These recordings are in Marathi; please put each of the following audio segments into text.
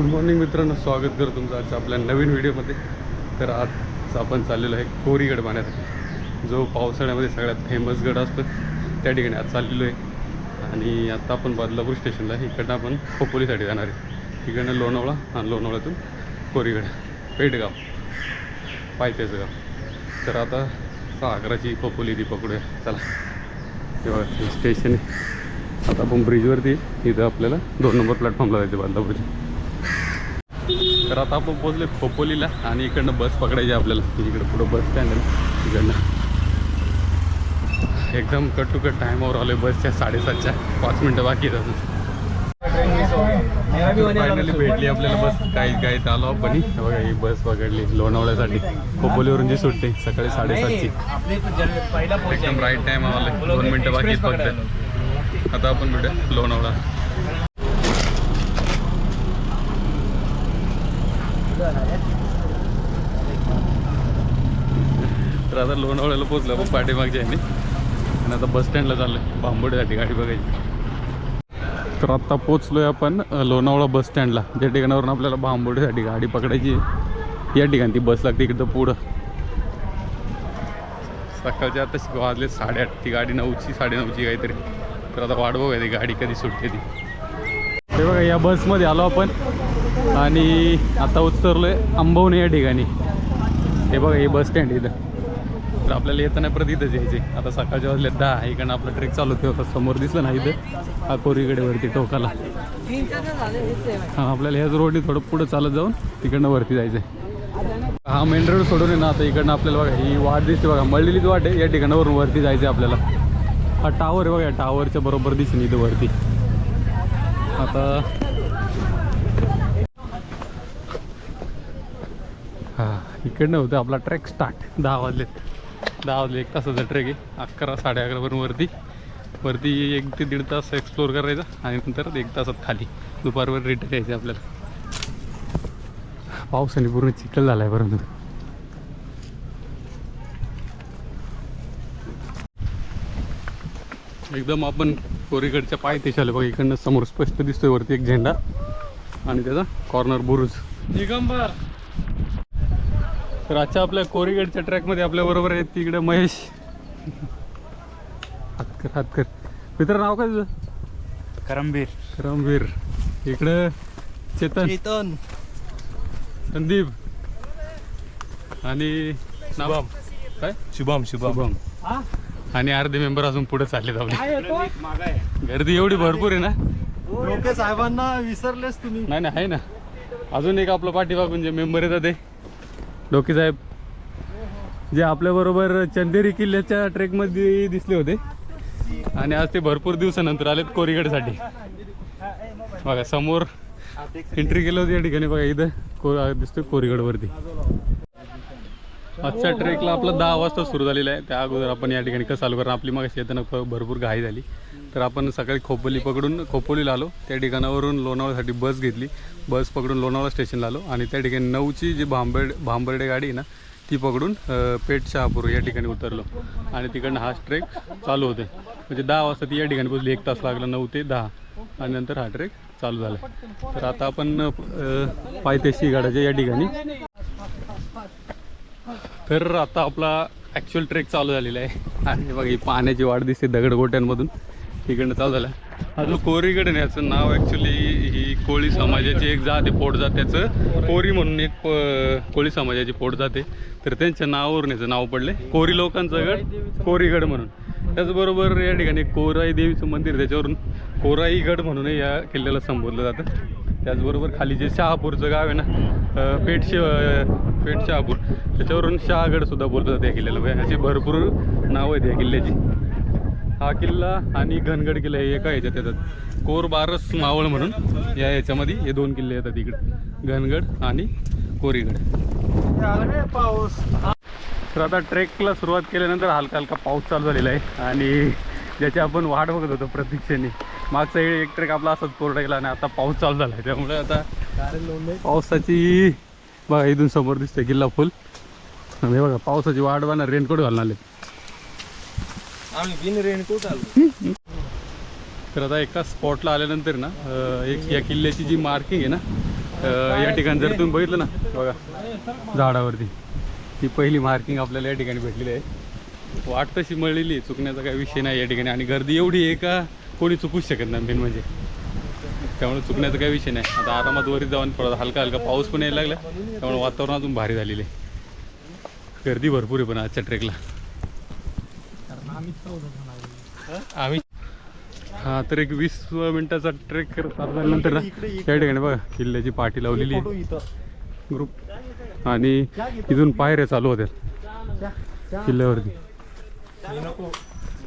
गुड मॉर्निंग मित्रांनो. स्वागत करतो तुमचं आज आपल्या नवीन व्हिडिओमध्ये. तर आज आपण चाललेलो आहे कोरीगड पाहण्यासाठी जो पावसाळ्यामध्ये सगळ्यात फेमस गड असतो. त्या ठिकाणी आज चाललेलो आहे. आणि आता आपण बदलापूर स्टेशनला इकडनं आपण खोपोलीसाठी जाणार आहे. इकडनं लोणावळा आणि लोणावळ्यातून कोरीगड पेटगाव पायथ्याचं गाव. तर आता सहा अकराची खोपोली ती पकडूया. चला. तेव्हा स्टेशन आहे. आता आपण ब्रिजवरती इथं आपल्याला दोन नंबर प्लॅटफॉर्मला जायचं बदलापूरच्या. तर आता आपण पोहोचले खोपोलीला आणि इकडनं बस पकडायची आपल्याला. इकडं पुढं बस स्टँड आहे. इकडनं. एकदम कट टू कट टायमावर आलो आहे बसच्या साडेसातच्या. पाच मिनटं बाकी आहेत फायनली भेटली आपल्याला बस. काही काही आलो आपण. बघा ही बस पकडली लोणावळ्यासाठी. खोपोलीवरून जी सुटते सकाळी साडेसातची. एकदम राईट टाइम आला दोन मिनटं बाकी फक्त. आता आपण भेटूया लोणावळा. आता लोणावळ्याला पोचलं बघ पाठीमागच्या ह्याने आणि आता बस स्टँडला चाललंय. बांबोडीसाठी गाडी बघायची. तर आत्ता पोचलोय आपण लोणावळा बस स्टँडला ज्या ठिकाणावरून आपल्याला बांबोडीसाठी गाडी पकडायची या ठिकाणी ती बस लागते इकडं पुढं. सकाळच्या आता वाजले साडेआठ. ती गाडी नऊची साडेनऊची काहीतरी. तर आता वाट बघूया ती गाडी कधी सुटते ती. हे बघा या बसमध्ये आलो आपण. आणि आता उतरलोय अंबवणे या ठिकाणी. हे बघा हे बस स्टँड इथं. आपल्याला येताना परत इथंच यायचे. आता सकाळच्या वाजले दहा इकडनं आपला ट्रेक चालू होते होता समोर दिसलं ना इथं. हा कोरीकडे वरती टोकाला. हा आपल्याला ह्याच रोडने थोडं पुढं चालत जाऊन तिकडनं वरती जायचं हा मेन रोड सोडून आहे ना आता इकडनं आपल्याला बघा ही वाट दिसते बघा. मळलेलीच वाट आहे. या ठिकाणावरून वरती जायचं आहे आपल्याला. हा टावर आहे बघा टावरच्या बरोबर दिसेल इथं वरती. आता हा इकडनं होतं आपला ट्रेक स्टार्ट दहा वाजलेत. दहा वाजले एक तासाचा ट्रेक आहे. अकरा साडे अकरावरून वरती. वरती एक ते दीड तास एक्सप्लोर करायचा आणि नंतर एक तासात खाली. दुपारवर रिटर्न यायचं आपल्याला. पावसाने पूर्ण चिखल झाला आहे परंतु. एकदम आपण कोरीकडच्या पाय आलो बघा इकडनं समोर स्पष्ट दिसतोय वरती एक झेंडा आणि त्याचा कॉर्नर बुरुज. दिगंबर! तर आजच्या आपल्या कोरीगडच्या ट्रॅकमध्ये आपल्या बरोबर आहे तिकडे महेश. हातकर हातकर. मित्र नाव काय तुझं? करमबीर. करमवीर इकडं चेतन. चेतन. संदीप. आणि नाव? काय? शुभम शुभम. शुभम. आणि अर्धे मेंबर अजून पुढे चालले आपले गर्दी एवढी भरपूर आहे ना? लोके साहेबांना विसरलेस तुम्ही. नाही नाही आहे ना. अजून एक आपलं पाठीमागून जे मेंबर येतात ते. डोके साहेब जे आपल्याबरोबर चंदेरी किल्ल्याच्या ट्रेकमध्ये दिसले होते. आणि आज ते भरपूर दिवसानंतर आलेत कोरीगडसाठी. बघा समोर एंट्री केलं होती या ठिकाणी. बघा इथं को दिसतोय कोरीगडवरती. आजच्या ट्रेकला आपला दहा वाजता सुरू झालेला आहे. त्या अगोदर आपण या ठिकाणी कसं चालू करणार आपली मग येताना भरपूर घाई झाली. तर आपण सकाळी खोपोली पकडून खोपोलीला आलो. त्या ठिकाणावरून लोणावळ्यासाठी बस घेतली. बस पकडून लोणावळा स्टेशनला आलो. आणि त्या ठिकाणी नऊची जी भांबर्ड भांबर्डे गाडी आहे ना ती पकडून पेठ शहापूर या ठिकाणी उतरलो. आणि तिकडनं हा ट्रेक चालू होते म्हणजे दहा वाजता ती या ठिकाणी पोचली एक तास लागला नऊ ते दहा. आणि नंतर हा ट्रेक चालू झाला. तर आता आपण पायथ्याशी गाड्याच्या या ठिकाणी. तर आता आपला ॲक्च्युअल ट्रेक चालू झालेला आहे. आणि बघा ही पाण्याची वाढ दिसते दगडगोट्यांमधून इकडनं चालू झालं. अजून जो कोरीगड याचं नाव ॲक्च्युली ही कोळी समाजाची एक जात आहे पोट जात त्याचं. कोरी म्हणून एक कोळी समाजाची पोट जाते. तर त्यांच्या नावावरून याचं नाव पडले कोरी लोकांचं गड कोरीगड म्हणून. त्याचबरोबर या ठिकाणी कोराई देवीचं मंदिर त्याच्यावरून कोराई गड या किल्ल्याला संबोधलं जातं. त्याचबरोबर खाली जे शहापूरचं गाव आहे ना पेठ शि पेठ शहापूर त्याच्यावरून शहागडसुद्धा बोललं जातं या किल्ल्याला. म्हणजे अशी भरपूर नावं आहेत या किल्ल्याची. हा किल्ला आणि घनगड किल्ला हे एका ह्याच्यात येतात. कोरबारस मावळ म्हणून या याच्यामध्ये हे दोन किल्ले येतात इकडे. घनगड आणि कोरीगड. पाऊस तर आता ट्रेकला सुरुवात केल्यानंतर हलका हलका पाऊस चालू झालेला आहे आणि ज्याची आपण वाट बघत होतो प्रतीक्षेने मागचा एक ट्रेक आपला असाच कोरडा गेला आणि आता पाऊस चालू झाला आहे. त्यामुळे आता पावसाची बघा इथून समोर दिसते किल्ला फुल हे बघा पावसाची वाट बघा रेनकोट घालणार आले आम्ही बिन रेनकोट आलो तर आता एका स्पॉटला आल्यानंतर ना एक या किल्ल्याची जी मार्किंग आहे ना या ठिकाणी जर तुम्ही बघितलं ना बघा झाडावरती. ही पहिली मार्किंग आपल्याला या ठिकाणी भेटलेली आहे. वाट तशी मळलेली चुकण्याचा काही विषय नाही या ठिकाणी. आणि गर्दी एवढी आहे का कोणी चुकूच शकत नाही मेन म्हणजे. त्यामुळे चुकण्याचा काही विषय नाही. आता आरामात वरी जाऊन थोडा हलका हलका पाऊस पण यायला लागला. त्यामुळे वातावरण अजून भारी झालेलं आहे. गर्दी भरपूर आहे पण आजच्या ट्रेकला आम्ही हा तर एक वीस मिनिटाचा ट्रेक करत झाल्यानंतर ना. त्या ठिकाणी बघा किल्ल्याची पाठी लावलेली आहे. ग्रुप आणि इथून पायऱ्या चालू होत्या. किल्ल्यावरती.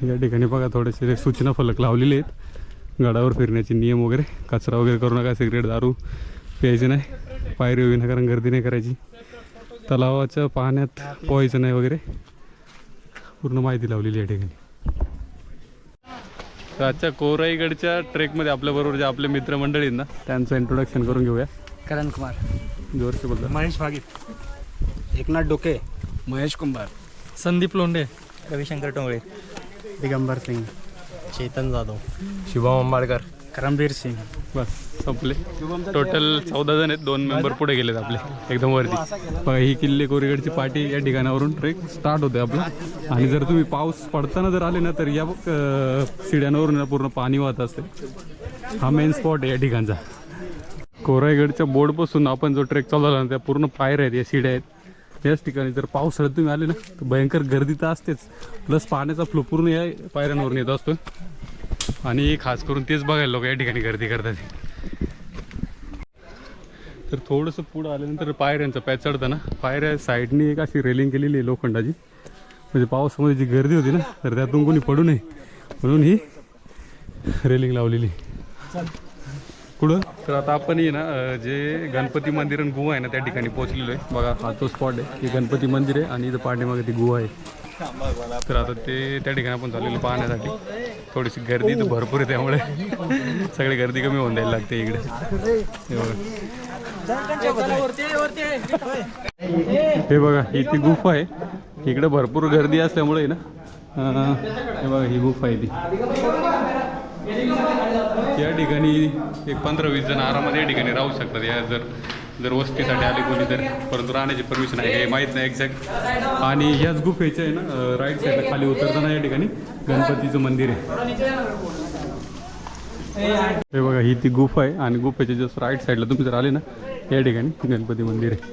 या ठिकाणी बघा थोडेसे सूचना फलक लावलेले आहेत. गडावर फिरण्याचे नियम वगैरे. कचरा वगैरे करू नका सिगरेट दारू प्यायचे नाही. पायरी होईना कारण गर्दी नाही करायची. तलावाच्या पाण्यात पोहायचं नाही वगैरे. पूर्ण माहिती लावलेली आहे या ठिकाणी तर आजच्या कोराईगडच्या ट्रेकमध्ये आपल्याबरोबर जे आपले मित्रमंडळी आहेत ना त्यांचं इंट्रोडक्शन करून घेऊया. करण कुमार. जोरसे बोलतात महेश भागीत एकनाथ डोके. महेश कुंभार. संदीप लोंढे. रविशंकर टोंगळे. दिगंबर सिंग. चेतन जाधव. शुभम अंबाळकर करमबीर सिंग. बस संपले. टोटल चौदा जण आहेत दोन मेंबर पुढे गेलेत आपले एकदम वरती. बघा ही किल्ले कोरीगडची पाठी या ठिकाणावरून ट्रेक स्टार्ट होते आपला. आणि जर तुम्ही पाऊस पडताना जर आले ना तर या अं, सिड्यांवरून पूर्ण पाणी वाहत असते. हा मेन स्पॉट आहे या ठिकाणचा. कोरायगडच्या बोर्डपासून आपण जो ट्रेक चालवला ना त्या पूर्ण पायऱ्या आहेत या शिड्या आहेत. याच ठिकाणी जर पावसाळ्यात तुम्ही आले ना तर भयंकर गर्दी तर असतेच. प्लस पाण्याचा फ्लो पूर्ण या पायऱ्यांवरून येत असतो आणि खास करून तेच बघायला लोक या ठिकाणी गर्दी करतात. तर थोडंसं पुढं आल्यानंतर पायऱ्यांचा पॅच चढताना पायऱ्या साईडनी एक अशी रेलिंग केलेली आहे लोखंडाची. म्हणजे पावसामध्ये जी गर्दी होती ना तर त्यातून कोणी पडू नये म्हणून ही रेलिंग लावलेली कुठं तर आता आपण ना जे गणपती मंदिर आणि गुहा आहे ना त्या ठिकाणी पोहोचलेलो आहे. बघा हा तो स्पॉट आहे. हे गणपती मंदिर आहे आणि इथं पाठीमागे ती गुहा आहे. तर आता ते त्या ठिकाणी आपण चाललेलं पाहण्यासाठी. थोडीशी गर्दी तर भरपूर आहे त्यामुळे. सगळी गर्दी कमी होऊन द्यायला लागते इकडे. हे बघा. बघा ही ती गुफा आहे. इकडे भरपूर गर्दी असल्यामुळे ना. हे बघा ही गुफा आहे ती. या ठिकाणी एक पंधरा वीस जण आरामात या ठिकाणी राहू शकतात. या जर जर वस्तीसाठी आले कोणी तर परंतु राहण्याची परमिशन आहे हे माहीत नाही एक्झॅक्ट आणि ह्याच गुफेच्या आहे ना राईट साईडला खाली उतरताना या ठिकाणी गणपतीचं मंदिर आहे. हे बघा ही ती गुफा आहे आणि गुफेच्या जस्ट राईट साईडला तुम्ही जर आले ना या ठिकाणी गणपती मंदिर आहे.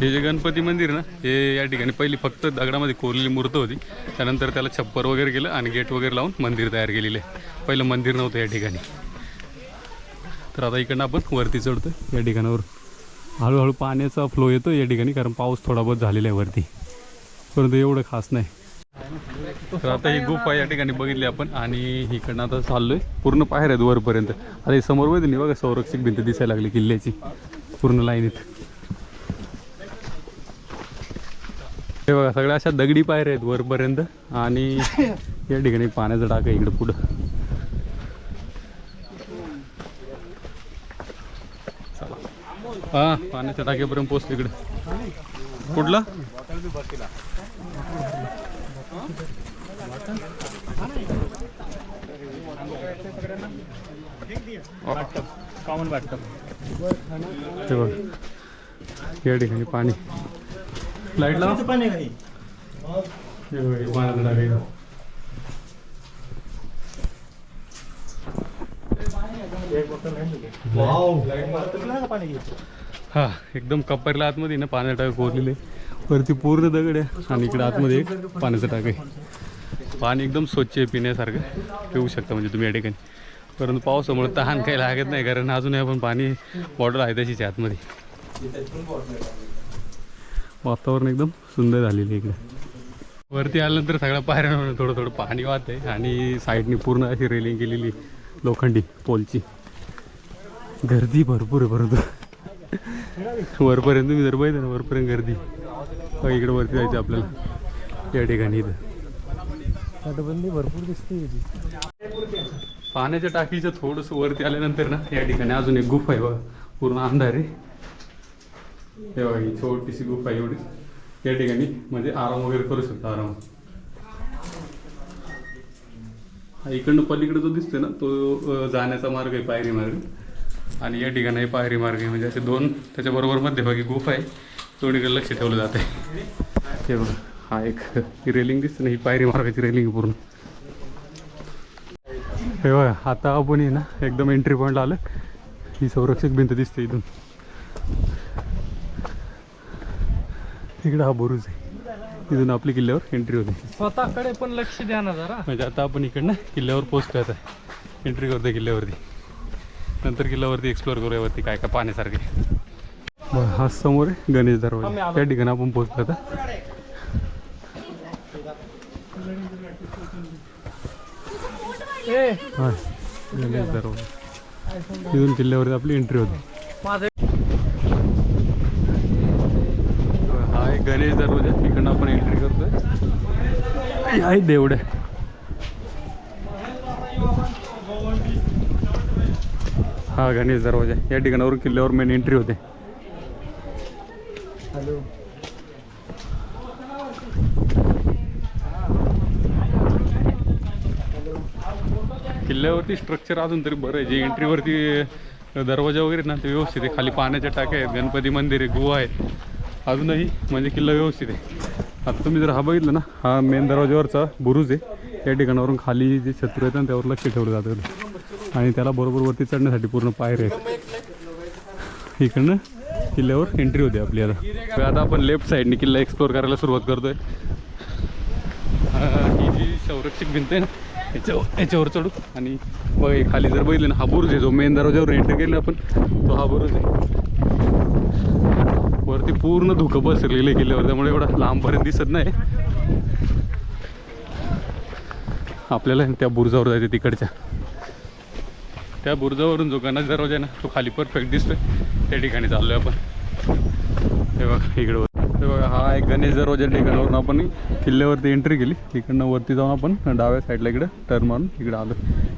हे जे गणपती मंदिर ना हे या ठिकाणी पहिली फक्त दगडामध्ये कोरलेली मूर्त होती. त्यानंतर त्याला छप्पर वगैरे केलं आणि गेट वगैरे लावून मंदिर तयार केलेलं आहे. पहिलं मंदिर नव्हतं या ठिकाणी. तर आता इकडनं आपण वरती चढतो या ठिकाणावर हळूहळू पाण्याचा फ्लो येतो या ठिकाणी कारण पाऊस थोडा बहुत झालेला आहे वरती. परंतु एवढं खास नाही. तर आता ही गुफा या ठिकाणी बघितली आपण आणि इकडनं आता चाललोय. पूर्ण पायऱ्या आहेत वरपर्यंत. आता हे समोर माहिती नाही बघा संरक्षक भिंत दिसायला लागली किल्ल्याची. पूर्ण लाईनीत हे बघा सगळ्या अशा दगडी पायऱ्या आहेत वरपर्यंत. आणि या ठिकाणी पाण्याचं टाक इकडं पुढं. चला. हा पाण्याच्या टाकेपर्यंत पोचलो इकडे. कुठला? कॉमन वाटतं हे बघ या ठिकाणी पाणी. लाइट लावा पाणी काही हे हे. पाणी हा एकदम कप्परला आतमध्ये ना पाण्याचा टाका कोरलेले. वरती पूर्ण दगड आहे. आणि इकडे आतमध्ये एक पाण्याचा टाका आहे. पाणी एकदम स्वच्छ आहे पिण्यासारखं. पिऊ शकता म्हणजे तुम्ही या ठिकाणी. परंतु पावसामुळे तहान काही लागत नाही कारण अजूनही आपण पाणी बॉटल आहे तशीच आहे आतमध्ये. वातावरण एकदम सुंदर झालेलं आहे इकडे. वरती आल्यानंतर सगळ्या पायऱ्यांवर थोडं थोडं पाणी वाहत आहे आणि साईडनी पूर्ण अशी रेलिंग केलेली लोखंडी पोलची. गर्दी भरपूर आहे परंतु. वरपर्यंत तुम्ही जर बघितलं ना वरपर्यंत गर्दी. इकडे वरती जायचं आपल्याला. या ठिकाणी इथं. तटबंदी भरपूर दिसते पाण्याच्या टाकीच्या थोडंसं वरती आल्यानंतर ना या ठिकाणी अजून एक गुफा आहे बघा. पूर्ण अंधार आहे. हे बघा ही छोटीशी गुफा आहे एवढी या ठिकाणी म्हणजे आराम वगैरे करू शकता आराम. हा इकडनं पलीकडे जो दिसतोय ना तो जाण्याचा मार्ग आहे पायरी मार्ग. आणि या ठिकाणी पायरी मार्ग आहे. म्हणजे असे दोन त्याच्याबरोबर मध्यभागी गुफा आहे. दोन्हीकडे लक्ष ठेवलं जात हे बघा हा एक ही रेलिंग दिसते ना ही पायरी मार्गाची रेलिंग पूर्ण. हे बघा आता आपण ना एकदम एंट्री पॉईंटला आलं ही संरक्षक भिंत दिसते इथून. इकडं हा बुरुज आहे. इथून आपली किल्ल्यावर एंट्री होते. स्वतःकडे पण लक्ष द्या ना जरा. म्हणजे आता आपण इकडनं किल्ल्यावर पोचतो आता एंट्री करतो किल्ल्यावरती. नंतर किल्ल्यावरती एक्सप्लोअर करूया वरती काय काय पाहण्यासारखे बरं हा समोर आहे गणेश दरवाजा. त्या ठिकाणी आपण पोचलो आता गणेश दरवाजा. तिथून किल्ल्यावरती आपली एंट्री होती. गणेश दरवाजा तिकडनं आपण एंट्री करतोय. आहे देवड्या हा गणेश दरवाजा. या ठिकाणावरून किल्ल्यावर मेन एंट्री होते. हॅलो. किल्ल्यावरती स्ट्रक्चर अजून तरी बरं आहे. जे एंट्रीवरती दरवाजा वगैरे ना ते व्यवस्थित आहे. खाली पाण्याच्या टाक्या आहेत. गणपती मंदिर आहे गुहा आहे. अजूनही म्हणजे किल्ला व्यवस्थित आहे. आता तुम्ही जर हा बघितलं ना हा मेन दरवाज्यावरचा बुरुज आहे. या ठिकाणावरून खाली जे शत्रू आहेत ना त्यावर लक्ष ठेवलं जातं आणि त्याला बरोबर वरती चढण्यासाठी पूर्ण पायऱ्या आहेत. इकडनं किल्ल्यावर एंट्री होते आपली आता आता आपण लेफ्ट साईडने किल्ला एक्सप्लोअर करायला सुरुवात करतोय. ही जी संरक्षक भिंत आहे ना याच्यावर याच्यावर चढू. आणि बघ खाली जर बघितलं ना हा बुरुज आहे जो मेन दरवाज्यावर एंटर केला आपण तो हा बुरुज आहे. वरती पूर्ण धुकं पसरलेलं आहे किल्ल्यावर त्यामुळे एवढा लांबपर्यंत दिसत नाही. आपल्याला त्या बुरजावर जायचं तिकडच्या. त्या बुरजावरून जो गणेश दरवाजा आहे ना तो खाली परफेक्ट दिसतोय. त्या ठिकाणी चाललोय आपण. हे बघा इकडं हे बघा हा एक गणेश दरवाजा ठिकाणावरून आपण किल्ल्यावरती एंट्री केली. तिकडनं वरती जाऊन आपण डाव्या साईडला इकडं टर्न मारून इकडं आलो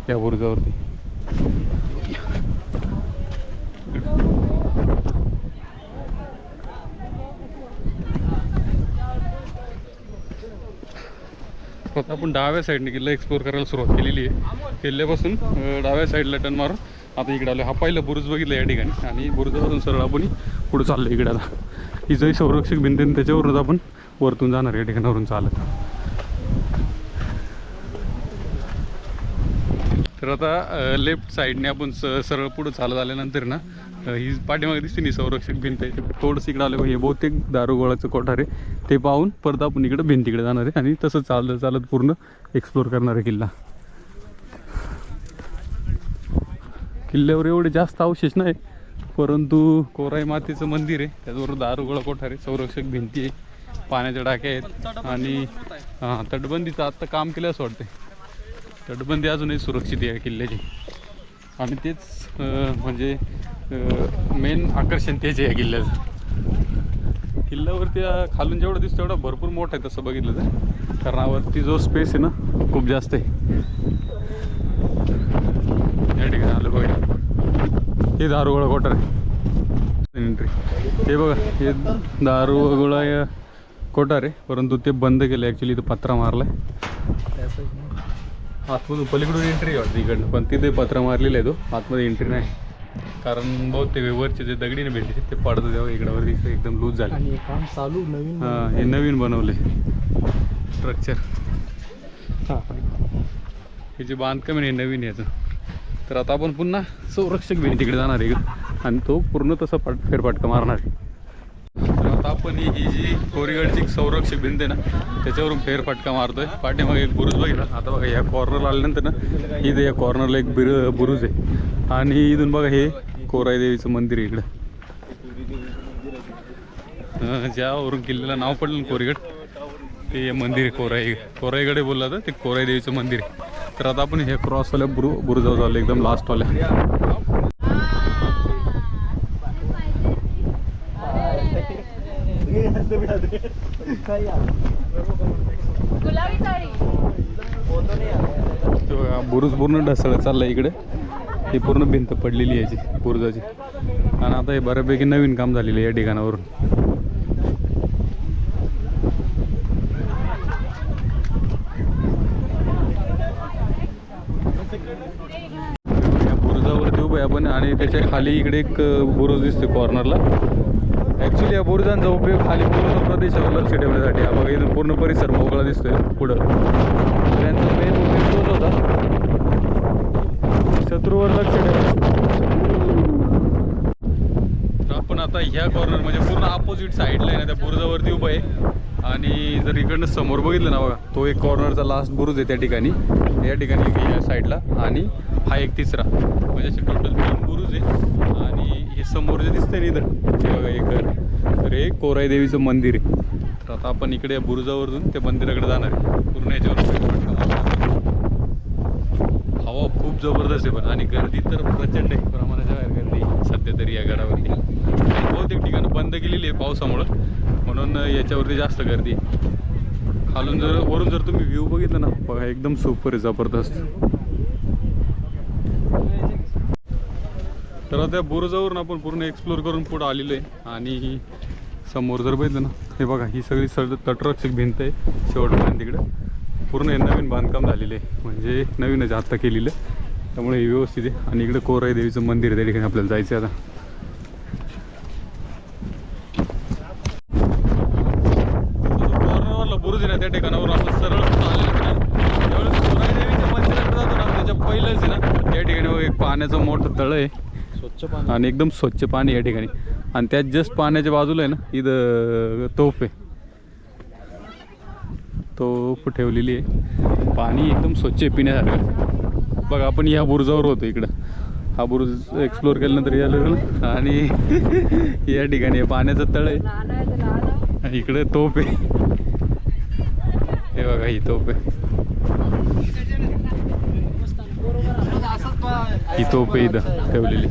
या बुरजावरती. आता आपण डाव्या साईडने किल्ला एक्सप्लोअर करायला सुरुवात केलेली आहे. किल्ल्यापासून डाव्या साईडला टर्न मारून आता इकडे आलो हा पहिला बुरुज बघितला या ठिकाणी. आणि बुरुजावरून सरळ आपण पुढे चाललो इकडे आता. ही जरी संरक्षक भिंत त्याच्यावरूनच आपण वरतून जाणार या ठिकाणावरून चालत. तर आता लेफ्ट साईडने आपण स सरळ पुढं चालत आल्यानंतर ना ही पाठीमागे दिसते नाही संरक्षक भिंत आहे. थोडंसं इकडं आलं हे बहुतेक दारुगोळाचं कोठार आहे. ते पाहून परत आपण इकडं भिंतीकडे जाणार आहे आणि तसं चालत चालत पूर्ण एक्सप्लोअर करणार आहे किल्ला. किल्ल्यावर एवढे जास्त अवशेष नाही परंतु कोराई मातेचं मंदिर आहे. त्याचबरोबर दारुगोळा कोठार आहे संरक्षक भिंती आहे पाण्याच्या डाक्या आहेत आणि हां तटबंदीचं आत्ता काम केलं असं वाटतं तटबंदी अजूनही सुरक्षित आहे किल्ल्याची. आणि तेच म्हणजे मेन आकर्षण तेच आहे या किल्ल्याचं. किल्ल्यावरती खालून जेवढं दिसतं तेवढं भरपूर मोठं आहे तसं बघितलं तर. कारणावरती जो स्पेस आहे ना खूप जास्त आहे. या ठिकाणी आलं बघा. हे दारुगोळा क्वार्टर आहे. एंट्री हे बघा हे दारुगोळा या कोठार आहे. परंतु ते बंद केलं ॲक्च्युली इथं पत्रा मारला आहे आतमधून पलीकडून एंट्री वाटते. इकडनं पण तिथे पत्रा मारलेला आहे तो आतमध्ये एंट्री नाही. कारण बहुतेक वरचे जे दगडीने भेटले ते पडतं तेव्हा इकडं वरती एकदम लूज झाले. आणि हे काम चालू नवीन हां हे नवीन बनवले. स्ट्रक्चर हां. हे जे बांधकाम आहे हे नवीन याचं तर आता आपण पुन्हा संरक्षक भिंतीकडे जाणार आहे इकडं आणि तो पूर्ण तसा पाट फेरफाटका मारणार आहे. तर आता आपण ही जी कोरीगडची एक संरक्षक भिंत आहे ना त्याच्यावरून फेरफटका मारतोय. पाठीमागे एक बुरुज बघितला. आता बघा या कॉर्नरला आल्यानंतर ना इथे या कॉर्नरला एक बिर बुरुज आहे. आणि इथून बघा हे कोराईदेवीचं मंदिर आहे इकडं. ज्यावरून किल्ल्याला नाव पडलं ना कोरीगड ते हे मंदिर आहे कोराई. कोराईगडे बोलला तर ते कोराई देवीचं मंदिर आहे. तर आता आपण हे क्रॉसवाल्या बुरु बुरुजावर झालं एकदम लास्टवाल्या बुरुज पूर्ण ढसळत चाललाय इकडे. ही पूर्ण भिंत पडलेली याची बुरुजाची. आणि आता हे बऱ्यापैकी नवीन काम झालेलं आहे या ठिकाणावरून. या बुरुजावरती उभे आपण आणि त्याच्याखाली इकडे एक बुरुज दिसतोय कॉर्नरला ॲक्च्युली या बुरुजांचा उपयोग खाली पूर्ण प्रदेशावर लक्ष ठेवण्यासाठी हा बघा इथून पूर्ण परिसर मोकळा दिसतोय. पुढं. त्यांचा मेन उपयोग तोच होता. शत्रूवर लक्ष ठेवा तर आपण आता ह्या कॉर्नर म्हणजे पूर्ण अपोजिट साईडला आहे ना त्या बुरुजावरती उभं आहे. आणि जर इकडनं समोर बघितलं ना बघा तो एक कॉर्नरचा लास्ट बुरुज आहे त्या ठिकाणी. या ठिकाणी या साईडला आणि हा एक तिसरा. म्हणजे असे टोटल तीन बुरुज आहे. आणि हे समोर जे दिसतंय ना इथं हे बघा एक घर. तर हे कोराई देवीचं मंदिर आहे. तर आता आपण इकडे या बुरुजावरून त्या मंदिराकडे जाणार आहे. पूर्ण याच्यावर हवा खूप जबरदस्त आहे पण. आणि गर्दी तर प्रचंड आहे. प्रमाणाच्या बाहेर गर्दी सध्या तरी या गडावरती बहुतेक ठिकाणं बंद केलेली आहे पावसामुळं. म्हणून याच्यावरती जास्त गर्दी आहे. खालून जर वरून जर तुम्ही व्ह्यू बघितलं ना बघा एकदम सुपर आहे जबरदस्त. तर आता त्या बुरुजावरून आपण पूर्ण एक्सप्लोर करून पुढं आलेलो आहे. आणि समोर जर बघितलं ना हे बघा ही सगळी सड तटरक्षक भिंत आहे शेवटपर्यंत तिकडं. पूर्ण हे नवीन बांधकाम झालेलं आहे. म्हणजे नवीनच आत्ता केलेलं. त्यामुळे हे व्यवस्थित आहे. आणि इकडं कोराई देवीचं मंदिर आहे त्या ठिकाणी आपल्याला जायचं आहे आता. बुरुज आहे ना त्या ठिकाणावर आपण सरळ चाललेलं कोराई देवीच्या मंदिरात जातो ना त्याच्या पहिलंच आहे ना त्या ठिकाणी एक पाण्याचं मोठं तळ आहे. आणि एकदम स्वच्छ पाणी या ठिकाणी. आणि त्यात जस्ट पाण्याच्या बाजूला आहे ना इथं तोफ आहे. तोफ ठेवलेली आहे. पाणी एकदम स्वच्छ आहे पिण्यासारखं. बघा आपण या बुरुजावर होतो इकडं. हा बुरुज एक्सप्लोर केल्यानंतर या आणि या ठिकाणी पाण्याचं तळ आहे. इकडे तोफ आहे. हे बघा ही तोफ आहे. ही तोपे इथं ठेवलेली.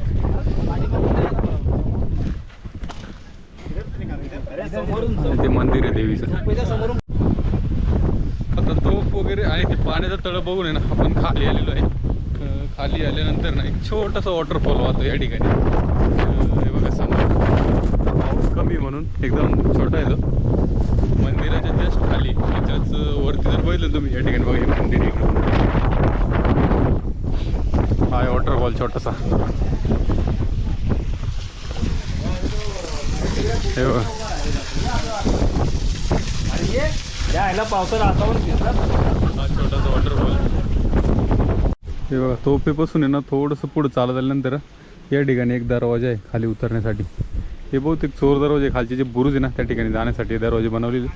ते मंदिर आहे देवीचं. आता तोफ वगैरे आहे ते पाण्याचा तळ बघून आहे ना आपण खाली आलेलो आहे. खाली आल्यानंतर ना एक छोटासा वॉटरफॉल वाहतो या ठिकाणी. हे बघा समोर. पाऊस कमी म्हणून एकदम छोटा आहे तो. मंदिराच्या जस्ट खाली त्याच्याच वरती जर बघितलं तुम्ही या ठिकाणी बघा हे मंदिर इकडे इकडं आहे वॉटरफॉल छोटासा. यायला छोटासा वॉटरफॉल हे बघा तोफेपासून आहे ना थोडंसं पुढं चालत आल्यानंतर या ठिकाणी एक दरवाजा आहे खाली उतरण्यासाठी. हे बहुतेक चोर दरवाजे खालचे जे बुरुज आहे ना त्या ठिकाणी जाण्यासाठी दरवाजे बनवलेले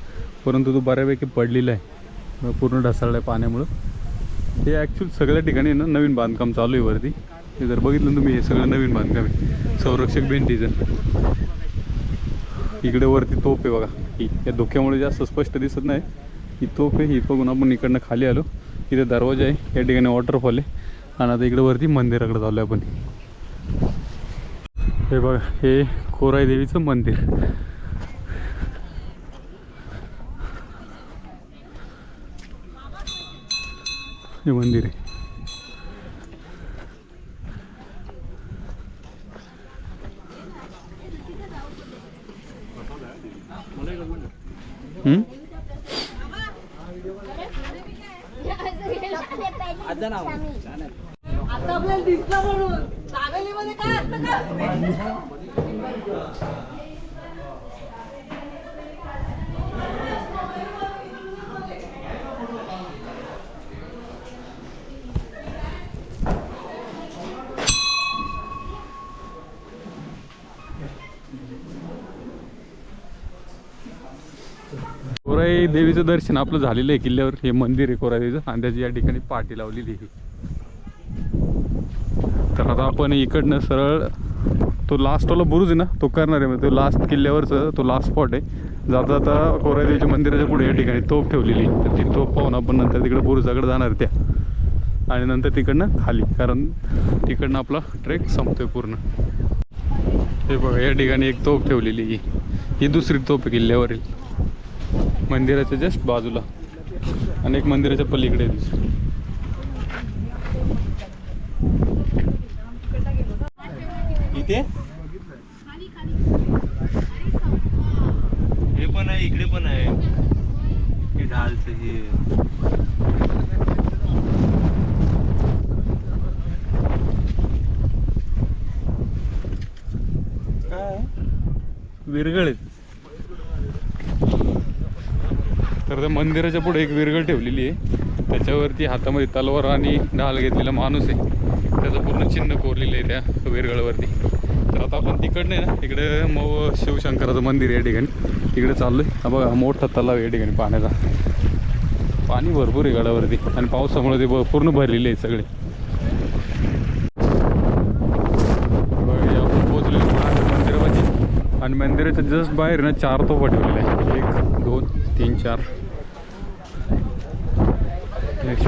परंतु तो बऱ्यापैकी पडलेला आहे. पूर्ण ढसाळला आहे पाण्यामुळं. हे ॲक्च्युअल सगळ्या ठिकाणी ना नवीन बांधकाम चालू आहे वरती. हे जर बघितलं तुम्ही हे सगळं नवीन बांधकाम आहे. संरक्षक भेंटीचं इकडे वरती तोफ आहे बघा. ही या धोक्यामुळे जास्त स्पष्ट दिसत नाही. ही तोफ आहे ही बघून आपण इकडनं खाली आलो. इथे दरवाजा आहे या ठिकाणी वॉटरफॉल आहे. आणि आता इकडे वरती मंदिराकडे चाललो आपण. हे बघा हे कोराई देवीचं मंदिर. हे मंदिर आहे. आता आपल्याला दिसलं म्हणून. देवीचं दर्शन आपलं झालेलं आहे किल्ल्यावर. हे मंदिर आहे कोरादेवीचं आणि त्याची या ठिकाणी पाठी लावलेली आहे. तर आता आपण इकडनं सरळ तो लास्टवाला बुरुज आहे ना तो करणार आहे. म्हणजे तो लास्ट किल्ल्यावरचं तो लास्ट स्पॉट आहे. जाता जाता कोरादेवीच्या मंदिराच्या पुढे या ठिकाणी तोफ ठेवलेली तर ती तोफ पाहून आपण नंतर तिकडे बुरुजाकडे जाणार त्या. आणि नंतर तिकडनं खाली कारण तिकडनं आपला ट्रेक संपतोय पूर्ण. हे बघा या ठिकाणी एक तोफ ठेवलेली ही दुसरी तोफ आहे किल्ल्यावरील. मंदिराच्या जस्ट बाजूला. आणि एक मंदिराच्या पलीकडे दुसरी. इथे? हे पण आहे इकडे पण आहे. हे ढालचं हे. विरगळ आहेत तर त्या मंदिराच्या पुढे एक विरगळ ठेवलेली आहे. त्याच्यावरती हातामध्ये तलवार आणि ढाल घेतलेला माणूस आहे. त्याचं पूर्ण चिन्ह कोरलेलं आहे त्या विरगळावरती तर आता आपण तिकडनं आहे ना इकडे मग शिवशंकराचं मंदिर आहे या ठिकाणी. तिकडे चाललोय. हा बघा मोठा तलाव आहे या ठिकाणी पाण्याचा. पाणी भरपूर आहे गडावरती आणि पावसामुळे ते ब- पूर्ण भरलेले आहे सगळे. बघा, आणि मंदिराच्या जस्ट बाहेर ना चार तोफा ठेवलेल्या आहे एक दोन तीन चार. Next.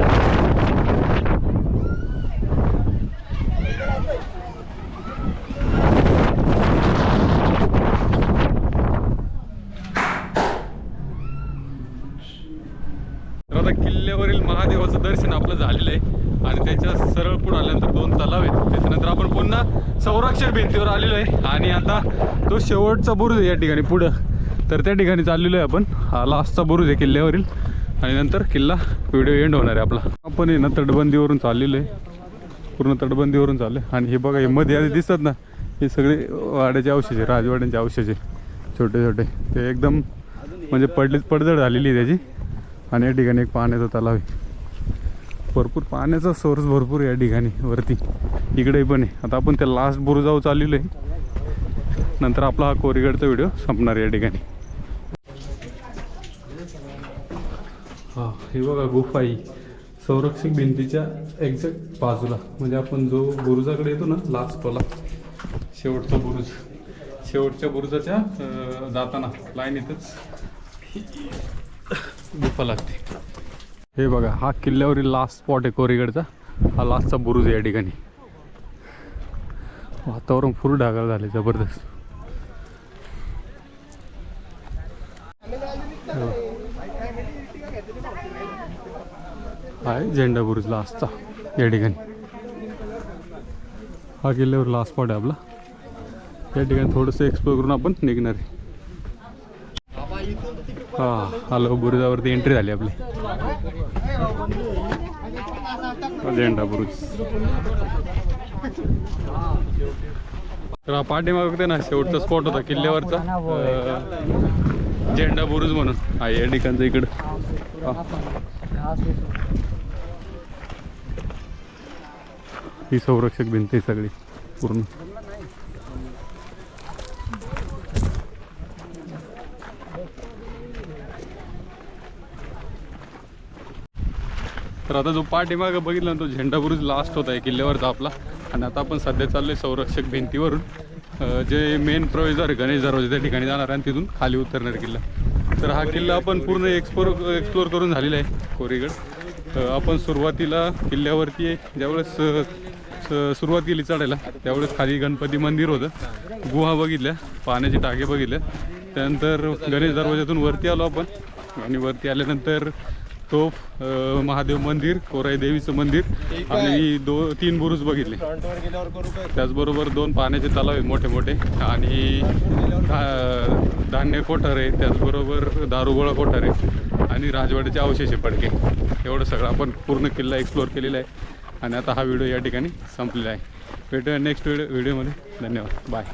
आता किल्ल्यावरील महादेवाचं दर्शन आपलं झालेलं आहे. आणि त्याच्या सरळ पुढे आल्यानंतर दोन तलाव आहेत. त्याच्यानंतर आपण पुन्हा संरक्षण भिंतीवर आलेलो आहे. आणि आता तो शेवटचा बुरुज आहे या ठिकाणी पुढं. तर त्या ठिकाणी चाललेलो आहे आपण. हा लास्टचा बुरुज आहे किल्ल्यावरील. आणि नंतर किल्ला व्हिडिओ एंड होणार आहे आपला. आपण आहे ना तटबंदीवरून चाललेलो आहे. पूर्ण तटबंदीवरून चाललं आहे आणि हे बघा हे मध्ये आधी दिसतात ना हे सगळे वाड्याचे अवशेष आहे राजवाड्यांचे अवशेष आहे. छोटे छोटे. ते एकदम म्हणजे पडलीच पडझड झालेली आहे त्याची. आणि या ठिकाणी एक पाण्याचा तलाव आहे. भरपूर पाण्याचा सोर्स भरपूर या ठिकाणी वरती. इकडे पण आहे. आता आपण त्या लास्ट बुरुजावर चाललेलो आहे. नंतर आपला हा कोरीगडचा व्हिडिओ संपणार आहे या ठिकाणी. हा हे बघा गुफा ही संरक्षक भिंतीच्या एक्झॅक्ट बाजूला. म्हणजे आपण जो बुरुजाकडे येतो ना लास्ट वाला शेवटचा बुरुज. शेवटच्या बुरुजाच्या जाताना लाईन इथंच गुफा लागते. हे बघा हा किल्ल्यावरील लास्ट स्पॉट आहे कोरीगडचा. हा लास्टचा बुरुज आहे या ठिकाणी. वातावरण फुल ढगाळ झाले जबरदस्त. आहे झेंडा बुरुज लास्टचा या ठिकाणी. हा किल्ल्यावर लास्ट स्पॉट आहे आपला. या ठिकाणी थोडंसं एक्सप्लोर करून आपण निघणार आहे. हा हॅलो बुरुजावरती एंट्री झाली आपली. झेंडा बुरुज. तर हा पाठीमाग बघते ना शेवटचा स्पॉट होता किल्ल्यावरचा. झेंडा बुरुज म्हणून. हा या ठिकाणचं इकडं. ही संरक्षक भिंत आहे सगळी पूर्ण. तर आता जो पाठीमागं बघितला ना तो झेंडा बुरुज लास्ट होता आहे किल्ल्यावरचा आपला. आणि आता आपण सध्या चाललोय संरक्षक भिंतीवरून. जे मेन प्रवेशद्वार गणेश दरवाजा त्या ठिकाणी जाणार आहे आणि तिथून खाली उतरणार किल्ला. तर हा किल्ला आपण पूर्ण एक्सप्लोर एक्सप्लोर करून झालेला आहे कोरीगड. आपण सुरुवातीला किल्ल्यावरती ज्यावेळेस सुरुवात केली चढायला. त्यावेळेस खाली गणपती मंदिर होतं. गुहा बघितल्या पाण्याचे टाके बघितले. त्यानंतर गणेश दरवाज्यातून वरती आलो आपण. आणि वरती आल्यानंतर तो महादेव मंदिर कोराई देवीचं मंदिर आणि दो तीन बुरुज बघितले. त्याचबरोबर दोन पाण्याचे तलाव आहेत मोठे मोठे. आणि धान्य कोठार आहे त्याचबरोबर दारुगोळा कोठार आहे आणि राजवाड्याचे अवशेष आहे पडके. एवढं सगळं आपण पूर्ण किल्ला एक्सप्लोअर केलेला आहे. आणि आता हा व्हिडिओ या ठिकाणी संपलेला आहे. भेटूया नेक्स्ट व्हिडिओ व्हिडिओमध्ये. धन्यवाद. बाय